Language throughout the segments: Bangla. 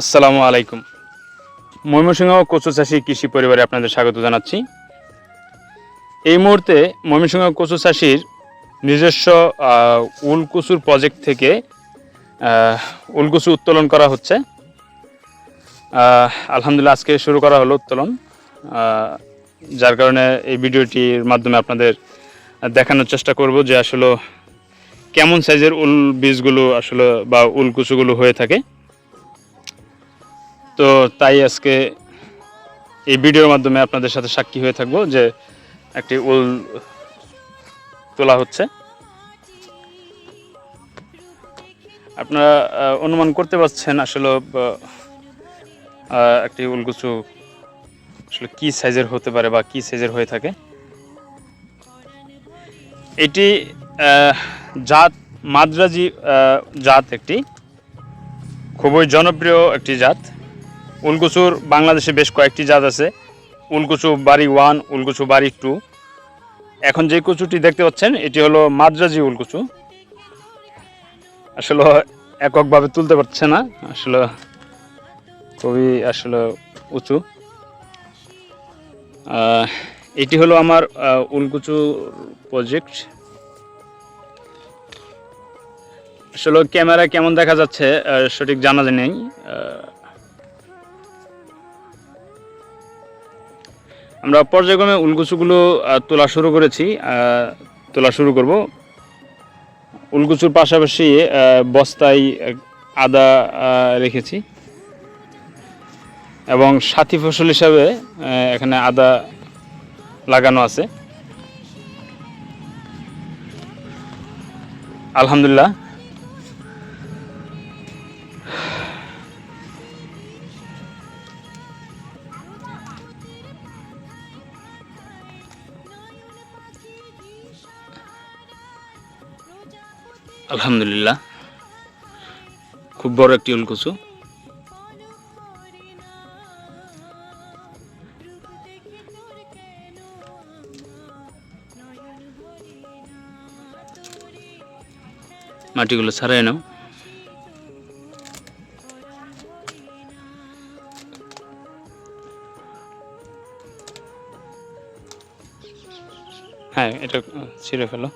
আসসালামু আলাইকুম। ময়মনসিংহ কচু চাষি কৃষি পরিবারে আপনাদের স্বাগত জানাচ্ছি। এই মুহূর্তে ময়মনসিংহ কচু চাষির নিজস্ব আহ, উল কচুর প্রজেক্ট থেকে আহ, উল কচু উত্তোলন করা হচ্ছে। আলহামদুলিল্লাহ আজকে শুরু করা হলো উত্তোলন। যার কারণে এই ভিডিওটির মাধ্যমে আপনাদের দেখানোর চেষ্টা করব যে আসলে কেমন সাইজের উল বীজগুলো আসলে বা উল কুচুগুলো হয়ে থাকে। তো তাই আজকে এই ভিডিওর মাধ্যমে আপনাদের সাথে সাক্ষী হয়ে থাকব যে একটি উল তোলা হচ্ছে। আপনারা অনুমান করতে পারছেন আসলে একটি উলকুচু আসলে কি সাইজের হতে পারে বা কি সাইজের হয়ে থাকে। এটি জাত, মাদ্রাজি জাত একটি, খুবই জনপ্রিয় একটি জাত। উলকুচুর বাংলাদেশে বেশ কয়েকটি জাত আছে। উলকুচু বাড়ি ওয়ান উলকুচু বাড়ি টু। এখন যে কুচুটি দেখতে পাচ্ছেন, এটি হলো মাদ্রাজি উলকুচু আসলে এককভাবে তুলতে পারছে না, আসলে খুবই আসলে উঁচু। এটি হলো আমার উলকুচু প্রজেক্ট আসলে ক্যামেরা কেমন দেখা যাচ্ছে সঠিক জানা নেই। আমরা পর্যায়ক্রমে উলকুচুগুলো তোলা শুরু করেছি। তোলা শুরু করব। উলকুচুর পাশাপাশি বস্তায় আদা রেখেছি। এবং সাথী ফসল হিসাবে এখানে আদা লাগানো আছে। আলহামদুলিল্লাহ। আলহামদুলিল্লাহ। খুব বড় একটি উলকুচু। মাটিগুলো ছাড়াই নাও। হ্যাঁ এটা ছিঁড়ে ফেলো।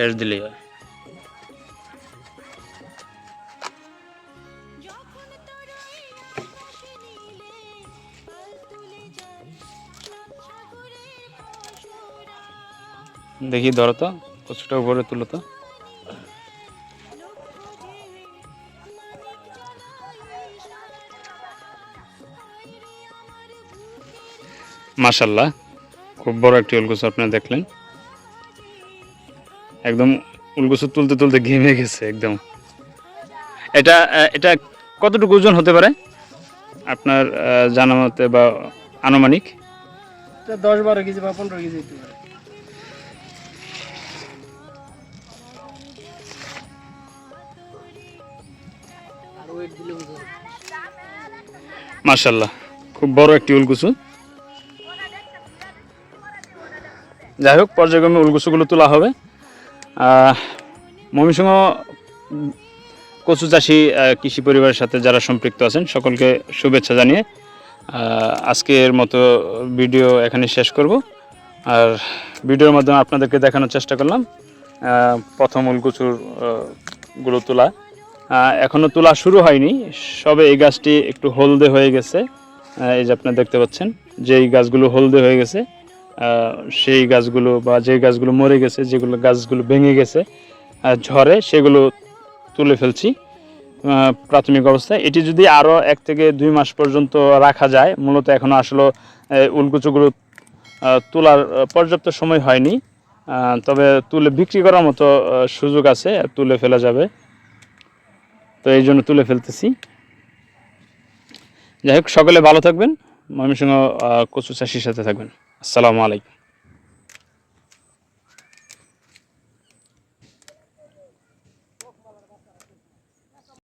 ফের দিলেই হয়। দেখি ধরো তো, কচুটা উপরে তুলো তো। মাশাল্লাহ, খুব বড় একটি উলকুচু আপনারা দেখলেন। একদম উলকুচু তুলতে তুলতে ঘেমে গেছে একদম। এটা এটা কতটুকু ওজন হতে পারে? আপনার জানা মতে বা আনুমানিক? দশ বারো কেজি বা পনেরো কেজি হতে পারে। খুব বড় একটি উলকুচু। যাই হোক পর্যায়ক্রমে উলকুচুগুলো তোলা হবে। ময়মনসিংহ কচু চাষি কৃষি পরিবারের সাথে যারা সম্পৃক্ত আছেন, সকলকে শুভেচ্ছা জানিয়ে আজকের মতো ভিডিও এখানে শেষ করব। আর ভিডিওর মাধ্যমে আপনাদেরকে দেখানোর চেষ্টা করলাম প্রথম উলকুচুরগুলো তোলা। এখনও তোলা শুরু হয়নি, সবে এই গাছটি একটু হলদে হয়ে গেছে। এই যে আপনারা দেখতে পাচ্ছেন যে এই গাছগুলো হলদে হয়ে গেছে সেই গাছগুলো বা যে গাছগুলো মরে গেছে, যেগুলো গাছগুলো ভেঙে গেছে ঝড়ে সেগুলো তুলে ফেলছি। প্রাথমিক অবস্থায়। এটি যদি আরও এক থেকে দুই মাস পর্যন্ত রাখা যায়, মূলত এখনও আসলে উলকুচুগুলো তোলার পর্যাপ্ত সময় হয়নি। তবে তুলে বিক্রি করার মতো সুযোগ আছে, তুলে ফেলা যাবে। তো এই জন্য তুলে ফেলতেছি। যাই হোক, সকলে ভালো থাকবেন। ময়মনসিংহ কচু চাষির সাথে থাকবেন। আসসালামু আলাইকুম।